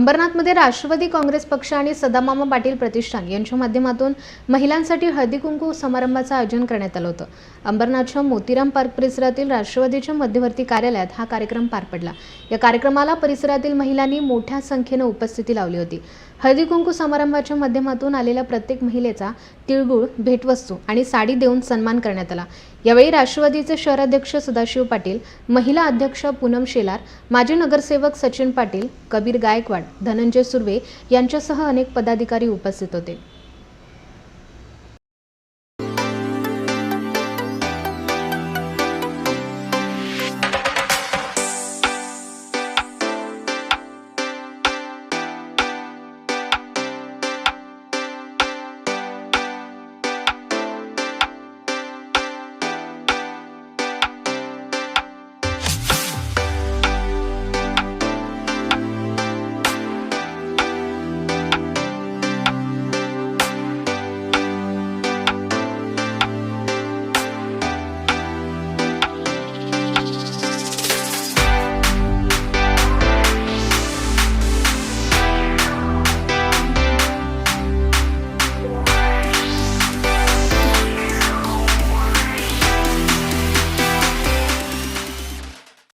अंबरनाथमध्ये राष्ट्रवादी काँग्रेस पक्ष आणि सदामामा पाटील प्रतिष्ठान यांच्या माध्यमातून महिलांसाठी हळदी कुंकू समारंभाचं आयोजन करण्यात आलं होतं. अंबरनाथच्या मोतीराम पार्क परिसरातील राष्ट्रवादीच्या मध्यवर्ती कार्यालयात हा कार्यक्रम पार पडला. या कार्यक्रमाला परिसरातील महिलांनी मोठ्या संख्येनं उपस्थिती लावली होती. हळदी कुंकू समारंभाच्या माध्यमातून आलेल्या प्रत्येक महिलेचा तिळगुळ भेटवस्तू आणि साडी देऊन सन्मान करण्यात आला. यावेळी राष्ट्रवादीचे शहराध्यक्ष सदाशिव पाटील महिला अध्यक्ष पूनम शेलार माजी नगरसेवक सचिन पाटील कबीर गायकवाड धनंजय सुर्वे यांच्यासह अनेक पदाधिकारी उपस्थित होते.